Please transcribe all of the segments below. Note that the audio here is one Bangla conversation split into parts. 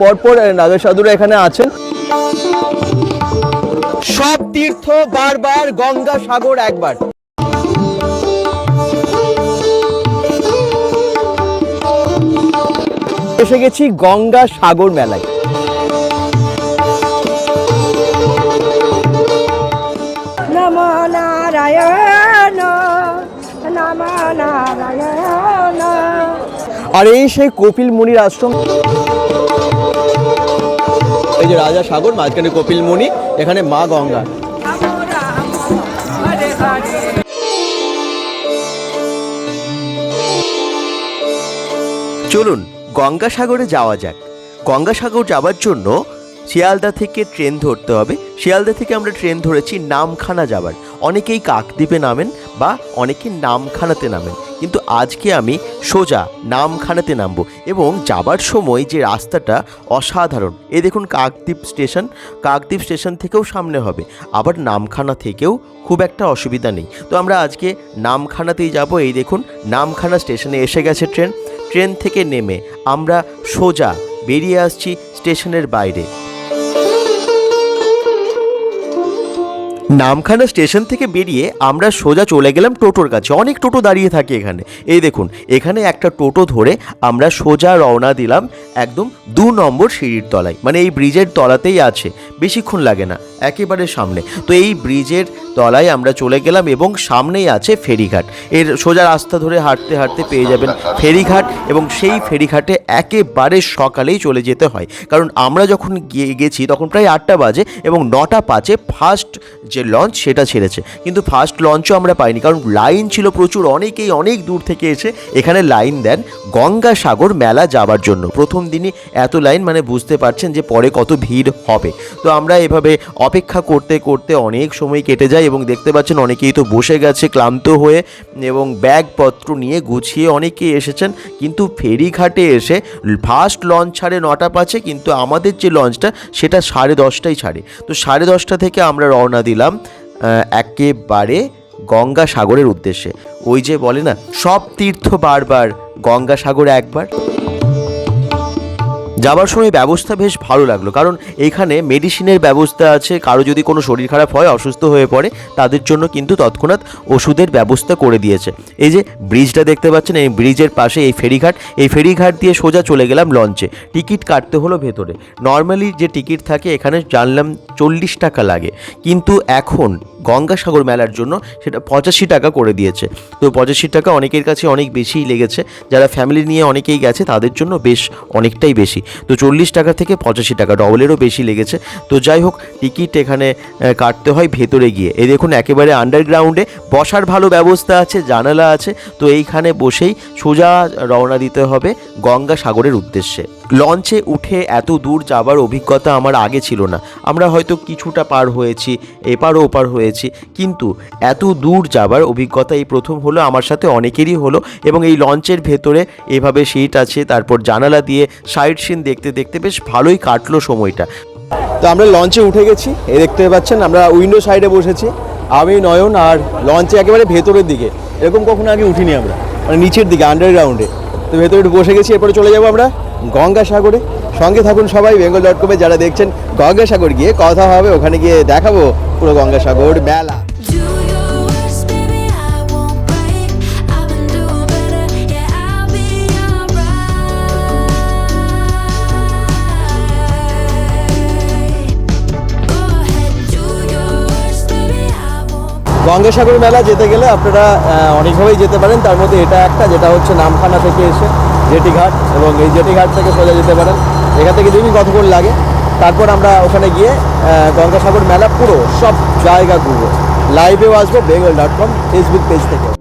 পরপর নাগের সাধুরা এখানে আছেন। সব তীর্থ বারবার গঙ্গা সাগর একবার। এসে গেছি গঙ্গা সাগর মেলায়। নম নারায়ণ নম নারায়ণ। আর এই সেই কপিল মুনির আশ্রম। এই যে রাজা সাগর, মাঝখানে কপিল মুনি, এখানে মা গঙ্গা। চলুন গঙ্গাসাগরে যাওয়া যাক। গঙ্গাসাগর যাওয়ার জন্য শিয়ালদা থেকে ট্রেন ধরতে হবে। শিয়ালদা থেকে আমরা ট্রেন ধরেছি নামখানা যাবার। অনেকেই কাকদ্বীপে নামেন বা অনেকে নামখানাতে নামেন। কিন্তু আজকে আমি সোজা নামখানাতে নামবো এবং যাবার সময় যে রাস্তাটা অসাধারণ। এ দেখুন কাকদ্বীপ স্টেশন। কাকদ্বীপ স্টেশন থেকেও সামনে হবে। আবার নামখানা থেকেও খুব একটা অসুবিধা নেই। তো আমরা আজকে নামখানাতেই যাব। এই দেখুন নামখানা স্টেশনে এসে গেছে ট্রেন। ট্রেন থেকে নেমে আমরা সোজা বেরিয়ে আসছি স্টেশনের বাইরে। নামখানা স্টেশন থেকে বেরিয়ে আমরা সোজা চলে গেলাম টোটোর কাছে। অনেক টোটো দাঁড়িয়ে থাকে এখানে। এই দেখুন, এখানে একটা টোটো ধরে আমরা সোজা রওনা দিলাম একদম দু নম্বর সিঁড়ির তলায়। মানে এই ব্রিজের তলাতেই আছে। বেশিক্ষণ লাগে না, একেবারে সামনে। তো এই ব্রিজের তলায় আমরা চলে গেলাম এবং সামনেই আছে ফেরিঘাট। এর সোজা রাস্তা ধরে হাঁটতে হাঁটতে পেয়ে যাবেন ফেরিঘাট এবং সেই ফেরিঘাটে একেবারে সকালেই চলে যেতে হয়। কারণ আমরা যখন গিয়ে গেছি তখন প্রায় আটটা বাজে এবং নটা পাঁচে ফার্স্ট যে লঞ্চ সেটা ছেড়েছে। কিন্তু ফার্স্ট লঞ্চও আমরা পাইনি, কারণ লাইন ছিল প্রচুর, অনেকেই অনেক দূর থেকে এসে এখানে লাইন দেন গঙ্গাসাগর মেলা যাবার জন্য। প্রথম দিনই এত লাইন মানে বুঝতে পারছেন যে পরে কত ভিড় হবে। তো আমরা এভাবে অপেক্ষা করতে করতে অনেক সময় কেটে যায় এবং দেখতে পাচ্ছেন অনেকেই তো বসে গেছে, ক্লান্ত হয়ে এবং ব্যাগপত্র নিয়ে গুছিয়ে অনেকেই এসেছেন। কিন্তু ফেরিঘাটে এসে ফার্স্ট লঞ্চ ছাড়ে নটা পাঁচে, কিন্তু আমাদের যে লঞ্চটা সেটা সাড়ে দশটায় ছাড়ে। তো সাড়ে দশটা থেকে আমরা রওনা দিলাম। আহ, একেবারে গঙ্গাসাগরের উদ্দেশ্যে। ওই যে বলে না সব তীর্থ বারবার গঙ্গাসাগর একবার। যাবার সময় ব্যবস্থা বেশ ভালো লাগল। কারণ এখানে মেডিসিনের ব্যবস্থা আছে, কারও যদি কোনো শরীর খারাপ হয়, অসুস্থ হয়ে পড়ে, তাদের জন্য কিন্তু তৎক্ষণাৎ ওষুধের ব্যবস্থা করে দিয়েছে। এই যে ব্রিজটা দেখতে পাচ্ছেন, এই ব্রিজের পাশে এই ফেরিঘাট এই ফেরিঘাট দিয়ে সোজা চলে গেলাম লঞ্চে টিকিট কাটতে হলো ভেতরে। নর্মালি যে টিকিট থাকে, এখানে জানলাম চল্লিশ টাকা লাগে। কিন্তু এখন গঙ্গাসাগর মেলার জন্য সেটা পঁচাশি টাকা করে দিয়েছে। তো পঁচাশি টাকা অনেকের কাছে অনেক বেশিই লেগেছে। যারা ফ্যামিলি নিয়ে অনেকেই গেছে, তাদের জন্য বেশ অনেকটাই বেশি। তো চল্লিশ টাকা থেকে পঁচাশি টাকা ডবলেরও বেশি লেগেছে। তো যাই হোক, টিকিট এখানে কাটতে হয় ভেতরে গিয়ে। এই দেখুন, একেবারে আন্ডারগ্রাউন্ডে বসার ভালো ব্যবস্থা আছে, জানালা আছে। তো এইখানে বসেই সোজা রওনা দিতে হবে গঙ্গা সাগরের উদ্দেশ্যে। লঞ্চে উঠে এত দূর যাবার অভিজ্ঞতা আমার আগে ছিল না। আমরা হয়তো কিছুটা পার হয়েছি এপার ওপার হয়েছি, কিন্তু এত দূর যাবার অভিজ্ঞতা এই প্রথম হলো, আমার সাথে অনেকেরই হলো এবং এই লঞ্চের ভেতরে এভাবে সিট আছে, তারপর জানালা দিয়ে সাইড সিন দেখতে দেখতে বেশ ভালোই কাটলো সময়টা। তো আমরা লঞ্চে উঠে গেছি, এই দেখতে পাচ্ছেন আমরা উইন্ডো সাইডে বসেছি, আমি, নয়ন আর লঞ্চে একেবারে ভেতরের দিকে, এরকম কখনো আগে উঠিনি আমরা মানে নিচের দিকে আন্ডারগ্রাউন্ডে তো ভেতরে বসে গেছি, এরপরে চলে যাব আমরা। গঙ্গাসাগরে সঙ্গে থাকুন সবাই বেঙ্গল ডট কমে যারা দেখছেন গঙ্গাসাগর গিয়ে কথা হবে, ওখানে গিয়ে দেখাবো পুরো গঙ্গাসাগর মেলা. গঙ্গাসাগর মেলা যেতে গেলে আপনারা অনেকভাবেই যেতে পারেন তার মধ্যে এটা একটা, যেটা হচ্ছে নামখানা থেকে এসে জেটিঘাট এবং এই জেটিঘাট থেকে সোজা যেতে পারেন। এখান থেকে দুই কতক্ষণ লাগে? তারপর আমরা ওখানে গিয়ে গঙ্গাসাগর মেলা পুরো সব জায়গা ঘুরবো। লাইভেও আসব Bengal dot com Facebook page থেকে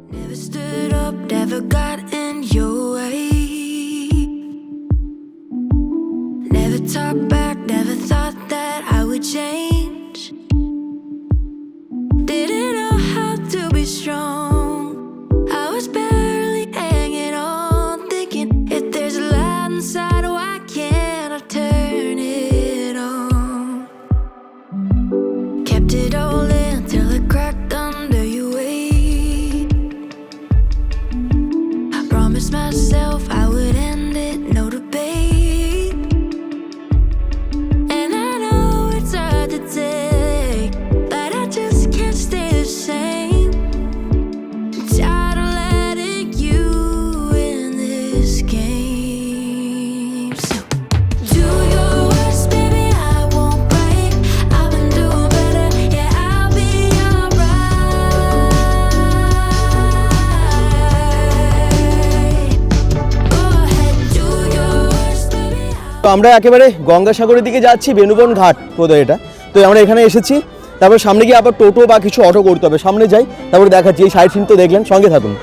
আমরা একেবারে গঙ্গাসাগরের দিকে যাচ্ছি বেনুবন ঘাট বোধহয় এটা। তো আমরা এখানে এসেছি, তারপর সামনে গিয়ে আবার টোটো বা কিছু অটো করতে হবে। সামনে যাই, তারপরে দেখাচ্ছি, এই সাইড সিন তো দেখলেন, সঙ্গে থাকুন।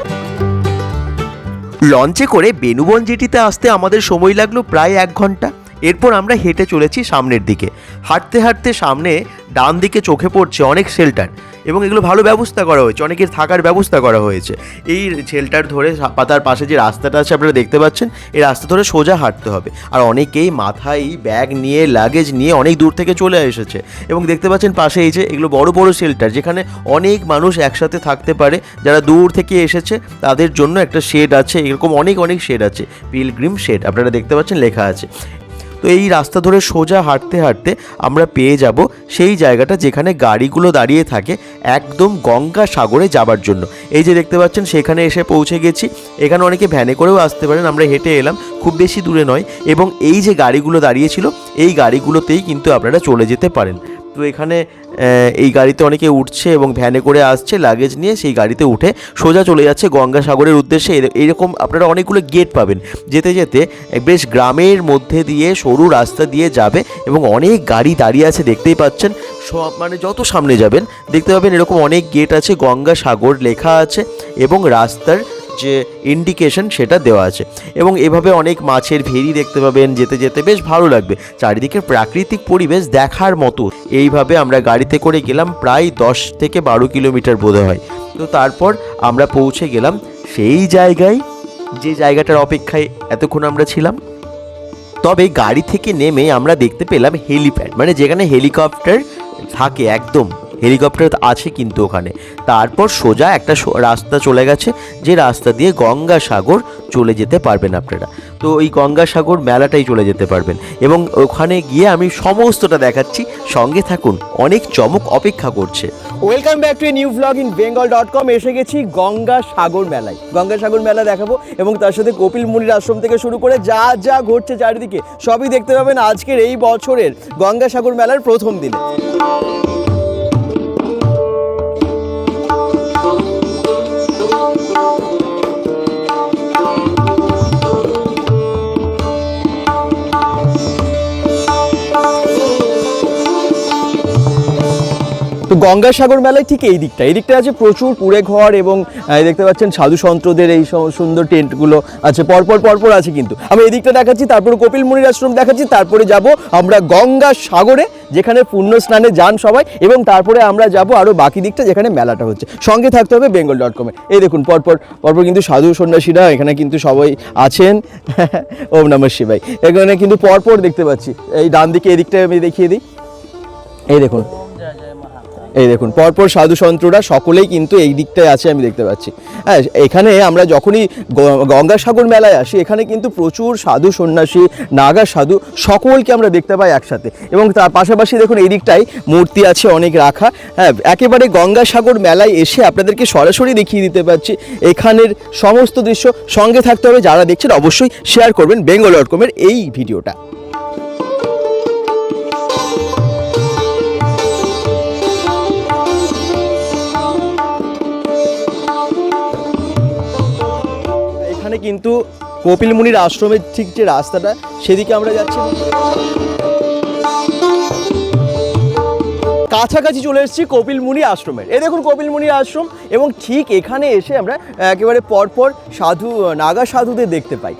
লঞ্চে করে বেনুবন জেটিতে আসতে আমাদের সময় লাগল প্রায় এক ঘণ্টা। এরপর আমরা হেঁটে চলেছি সামনের দিকে। হাঁটতে হাঁটতে সামনে ডান দিকে চোখে পড়ছে অনেক শেল্টার এবং এগুলো ভালো ব্যবস্থা করা হয়েছে, অনেকের থাকার ব্যবস্থা করা হয়েছে। এই শেল্টার ধরে পাতার পাশে যে রাস্তাটা আছে আপনারা দেখতে পাচ্ছেন, এই রাস্তা ধরে সোজা হাঁটতে হবে। আর অনেকেই মাথায় ব্যাগ নিয়ে লাগেজ নিয়ে অনেক দূর থেকে চলে এসেছে। এবং দেখতে পাচ্ছেন পাশে এই যে এগুলো বড় বড় শেল্টার যেখানে অনেক মানুষ একসাথে থাকতে পারে। যারা দূর থেকে এসেছে, তাদের জন্য একটা শেড আছে, এরকম অনেক অনেক শেড আছে। পিলগ্রিম শেড আপনারা দেখতে পাচ্ছেন লেখা আছে। তো এই রাস্তা ধরে সোজা হাঁটতে হাঁটতে আমরা পেয়ে যাব সেই জায়গাটা যেখানে গাড়িগুলো দাঁড়িয়ে থাকে একদম গঙ্গা সাগরে যাবার জন্য। এই যে দেখতে পাচ্ছেন, সেখানে এসে পৌঁছে গেছি। এখানে অনেকে ভ্যানে করেও আসতে পারেন, আমরা হেঁটে এলাম, খুব বেশি দূরে নয়। এবং এই যে গাড়িগুলো দাঁড়িয়েছিল, এই গাড়িগুলোতেই কিন্তু আপনারা চলে যেতে পারেন। তো এখানে এই গাড়িতে অনেকে উঠছে এবং ভ্যানে করে আসছে লাগেজ নিয়ে সেই গাড়িতে উঠে সোজা চলে যাচ্ছে গঙ্গাসাগরের উদ্দেশ্যে। এরকম আপনারা অনেকগুলো গেট পাবেন। যেতে যেতে বেশ গ্রামের মধ্যে দিয়ে সরু রাস্তা দিয়ে যাবে এবং অনেক গাড়ি দাঁড়িয়ে আছে, দেখতেই পাচ্ছেন। সব মানে যত সামনে যাবেন, দেখতে পাবেন এরকম অনেক গেট আছে, গঙ্গাসাগর লেখা আছে এবং রাস্তার যে ইন্ডিকেশন সেটা দেওয়া আছে। এবং এভাবে অনেক মাছের ভেরি দেখতে পাবেন, যেতে যেতে বেশ ভালো লাগবে। চারিদিকের প্রাকৃতিক পরিবেশ দেখার মতো। এইভাবে আমরা গাড়িতে করে গেলাম, প্রায় দশ থেকে বারো কিলোমিটার বোধ হয়। তো তারপর আমরা পৌঁছে গেলাম সেই জায়গায়, যে জায়গাটার অপেক্ষায় এতক্ষণ আমরা ছিলাম। তবে গাড়ি থেকে নেমে আমরা দেখতে পেলাম হেলিপ্যাড মানে যেখানে হেলিকপ্টার থাকে একদম। হেলিকপ্টার আছে কিন্তু ওখানে। তারপর সোজা একটা রাস্তা চলে গেছে, যে রাস্তা দিয়ে গঙ্গাসাগর চলে যেতে পারবেন আপনারা। তো ওই গঙ্গাসাগর মেলাটাই চলে যেতে পারবেন। এবং ওখানে গিয়ে আমি সমস্তটা দেখাচ্ছি। সঙ্গে থাকুন, অনেক চমক অপেক্ষা করছে। Welcome back to new blog in Bengal dot com. এসে গেছি গঙ্গা সাগর মেলায়। গঙ্গা সাগর মেলা দেখাবো এবং তার সাথে কপিল মুনির আশ্রম থেকে শুরু করে যা যা ঘটছে চারিদিকে, সবই দেখতে পাবেন আজকের এই বছরের গঙ্গা সাগর মেলার প্রথম দিনে। তো গঙ্গাসাগর মেলায় ঠিক এই দিকটা। এই দিকটা আছে প্রচুর কুড়ে ঘর এবং দেখতে পাচ্ছেন সাধু সন্ত্রদের এই সুন্দর টেন্টগুলো আছে। পরপর পরপর আছে কিন্তু। আমি এই দিকটা দেখাচ্ছি, তারপরে কপিল মুনির আশ্রম দেখাচ্ছি, তারপরে যাব আমরা গঙ্গা সাগরে যেখানে পুণ্য স্নানে যান সবাই, এবং তারপরে আমরা যাব আরও বাকি দিকটা, যেখানে মেলাটা হচ্ছে। সঙ্গে থাকতে হবে বেঙ্গল ডট কমে এই দেখুন, পরপর পরপর কিন্তু সাধু সন্ন্যাসীরা এখানে কিন্তু সবাই আছেন। ওম নমঃ শিবাই এখানে কিন্তু পরপর দেখতে পাচ্ছি। এই ডান দিকে এদিকটা আমি দেখিয়ে দিই। এই দেখুন এই দেখুন, পরপর সাধু সন্ত্ররা সকলেই কিন্তু এই দিকটায় আছে আমি দেখতে পাচ্ছি। হ্যাঁ এখানে আমরা যখনই গঙ্গাসাগর মেলায় আসি, এখানে কিন্তু প্রচুর সাধু সন্ন্যাসী, নাগা সাধু সকলকে আমরা দেখতে পাই একসাথে। এবং তার পাশাপাশি দেখুন, এই দিকটায় মূর্তি আছে অনেক রাখা। হ্যাঁ একেবারে গঙ্গাসাগর মেলায় এসে আপনাদেরকে সরাসরি দেখিয়ে দিতে পারছি। এখানের সমস্ত দৃশ্য সঙ্গে থাকতে হবে। যারা দেখছেন, অবশ্যই শেয়ার করবেন বেঙ্গল ডট কমের এই ভিডিওটা। কিন্তু কপিল মুনির আশ্রমের ঠিক যে রাস্তাটা, সেদিকে আমরা যাচ্ছি। কাছাকাছি চলে এসেছি কপিল মুনি আশ্রমের। এ দেখুন কপিল মুনি আশ্রম এবং ঠিক এখানে এসে আমরা একেবারে পরপর সাধু, নাগা সাধুদের দেখতে পাই।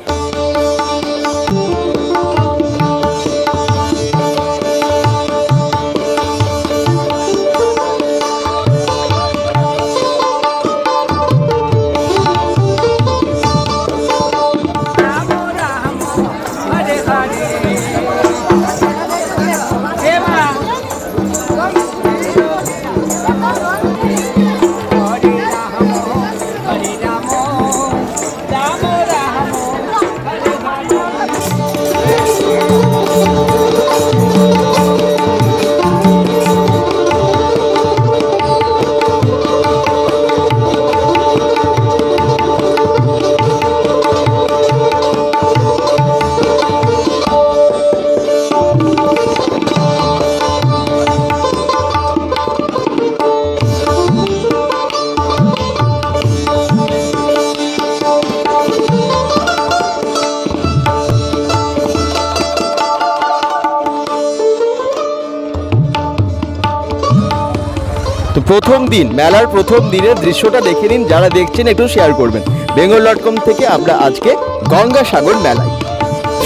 প্রথম দিন, মেলার প্রথম দিনের দৃশ্যটা দেখে নিন, যারা দেখছেন একটু শেয়ার করবেন। বেঙ্গল ডট কম থেকে আমরা আজকে গঙ্গাসাগর মেলায়।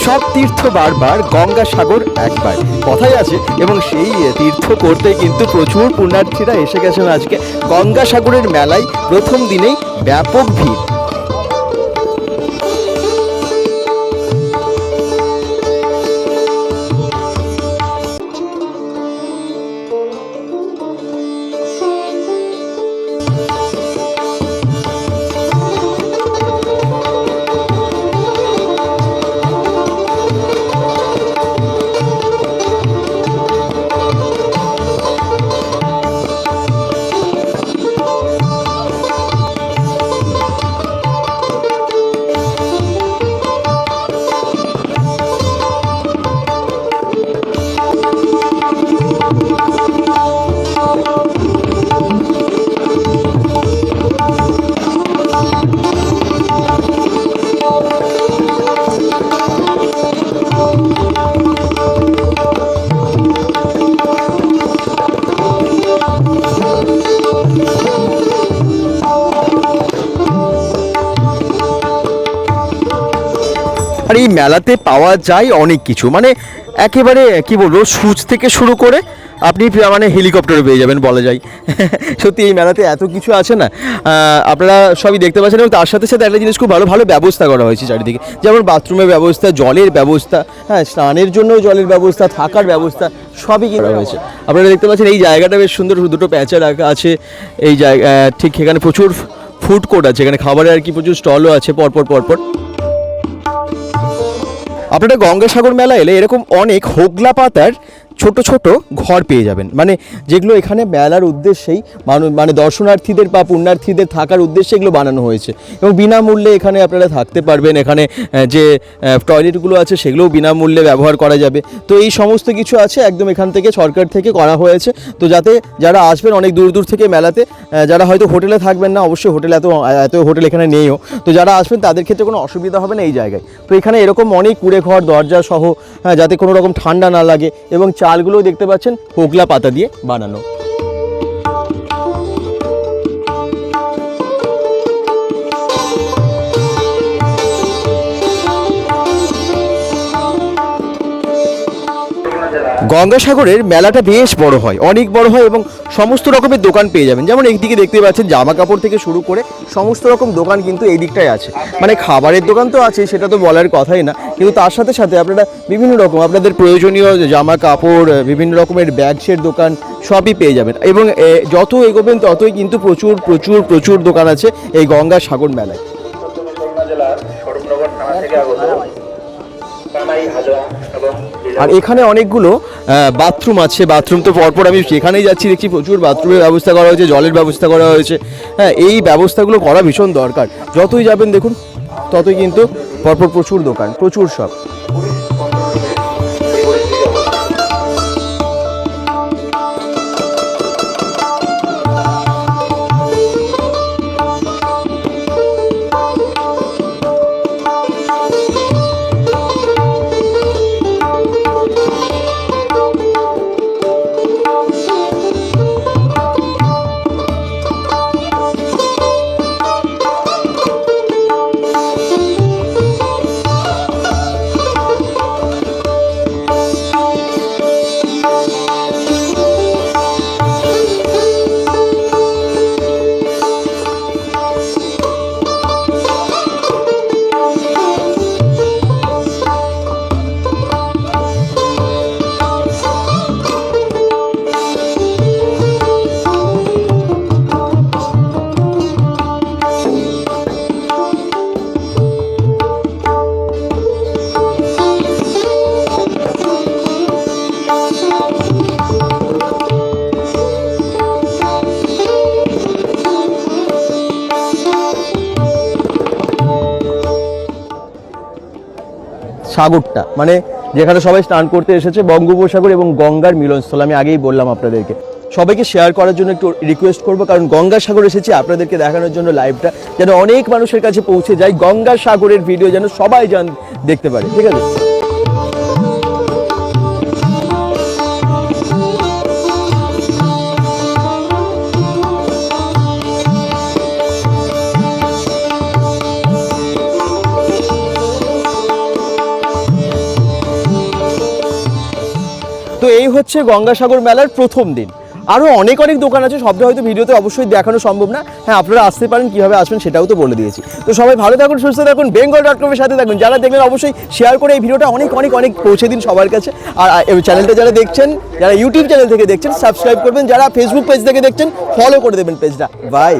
সব তীর্থ বারবার গঙ্গাসাগর একবার। কথাই আছে, এবং সেই তীর্থ করতে কিন্তু প্রচুর পুণ্যার্থীরা এসে গেছেন আজকে। গঙ্গাসাগরের মেলায় প্রথম দিনেই ব্যাপক ভিড়। আর এই মেলাতে পাওয়া যায় অনেক কিছু। মানে একেবারে, কি বলব, সুচ থেকে শুরু করে আপনি মানে হেলিকপ্টারে পেয়ে যাবেন বলা যায়। সত্যি এই মেলাতে এত কিছু আছে না। আপনারা সবই দেখতে পাচ্ছেন এবং তার সাথে সাথে একটা জিনিস খুব ভালো ভালো ব্যবস্থা করা হয়েছে চারিদিকে। যেমন বাথরুমের ব্যবস্থা, জলের ব্যবস্থা হ্যাঁ স্নানের জন্য জলের ব্যবস্থা, থাকার ব্যবস্থা, সবই করা হয়েছে। আপনারা দেখতে পাচ্ছেন এই জায়গাটা বেশ সুন্দর, দুটো প্যাঁচা রাখা আছে। এই জায়গা ঠিক এখানে প্রচুর ফুড কোর্ট আছে, এখানে খাবারের আর কি প্রচুর স্টলও আছে, পরপর পরপর। আপনারা গঙ্গাসাগর মেলা এলে এরকম অনেক হোগলা পাতার ছোট ছোট ঘর পেয়ে যাবেন। মানে যেগুলো এখানে মেলার উদ্দেশ্যেই মানুষ মানে দর্শনার্থীদের বা পুণ্যার্থীদের থাকার উদ্দেশ্যে এগুলো বানানো হয়েছে। এবং বিনামূল্যে এখানে আপনারা থাকতে পারবেন। এখানে যে টয়লেটগুলো আছে সেগুলোও বিনামূল্যে ব্যবহার করা যাবে। তো এই সমস্ত কিছু আছে একদম এখান থেকে সরকার থেকে করা হয়েছে। তো যাতে যারা আসবেন অনেক দূর দূর থেকে মেলাতে যারা হয়তো হোটেলে থাকবেন না অবশ্যই হোটেল এত এত হোটেল এখানে নেইও। তো যারা আসবেন তাদের ক্ষেত্রে কোনো অসুবিধা হবে না এই জায়গায়। তো এখানে এরকম অনেক কুড়ে ঘর দরজা সহ হ্যাঁ, যাতে কোনো রকম ঠান্ডা না লাগে এবং চালগুলোও দেখতে পাচ্ছেন, হোগলা পাতা দিয়ে বানানো। গঙ্গাসাগরের মেলাটা বেশ বড় হয়, অনেক বড় হয় এবং সমস্ত রকমের দোকান পেয়ে যাবেন। যেমন এইদিকে দেখতে পাচ্ছেন জামা কাপড় থেকে শুরু করে সমস্ত রকম দোকান কিন্তু এই দিকটায় আছে। মানে খাবারের দোকান তো আছে, সেটা তো বলার কথাই না। কিন্তু তার সাথে সাথে আপনারা বিভিন্ন রকম আপনাদের প্রয়োজনীয় জামা কাপড়, বিভিন্ন রকমের ব্যাগসের দোকান সবই পেয়ে যাবেন। এবং যত এগোবেন ততই কিন্তু প্রচুর প্রচুর প্রচুর দোকান আছে এই গঙ্গা সাগর মেলায়। জেলার থেকে এবং আর এখানে অনেকগুলো বাথরুম আছে বাথরুম তো পরপর আমি সেখানেই যাচ্ছি দেখছি প্রচুর বাথরুমের ব্যবস্থা করা হয়েছে, জলের ব্যবস্থা করা হয়েছে। হ্যাঁ এই ব্যবস্থাগুলো করা ভীষণ দরকার। যতই যাবেন দেখুন, ততই কিন্তু পরপর প্রচুর দোকান, প্রচুর সব সাগরটা মানে যেখানে সবাই স্নান করতে এসেছে বঙ্গোপসাগর এবং গঙ্গার মিলনস্থল, আমি আগেই বললাম আপনাদেরকে। সবাইকে শেয়ার করার জন্য একটু রিকোয়েস্ট করব, কারণ গঙ্গাসাগর এসেছি, আপনাদেরকে দেখানোর জন্য লাইভটা যেন অনেক মানুষের কাছে পৌঁছে যায় গঙ্গাসাগরের ভিডিও যেন সবাই জান, দেখতে পারে, ঠিক আছে? হচ্ছে গঙ্গাসাগর মেলার প্রথম দিন। আরও অনেক অনেক দোকান আছে, সবটা হয়তো ভিডিওতে অবশ্যই দেখানো সম্ভব না। হ্যাঁ আপনারা আসতে পারেন, কীভাবে আসবেন সেটাও তো বলে দিয়েছি। তো সবাই ভালো থাকুন, সুস্থ থাকুন বেঙ্গল ডট কমের সাথে থাকুন। যারা দেখলেন অবশ্যই শেয়ার করে এই ভিডিওটা অনেক অনেক অনেক পৌঁছে দিন সবার কাছে। আর চ্যানেলটা যারা দেখছেন, যারা ইউটিউব চ্যানেল থেকে দেখছেন সাবস্ক্রাইব করবেন। যারা ফেসবুক পেজ থেকে দেখছেন ফলো করে দেবেন পেজটা বাই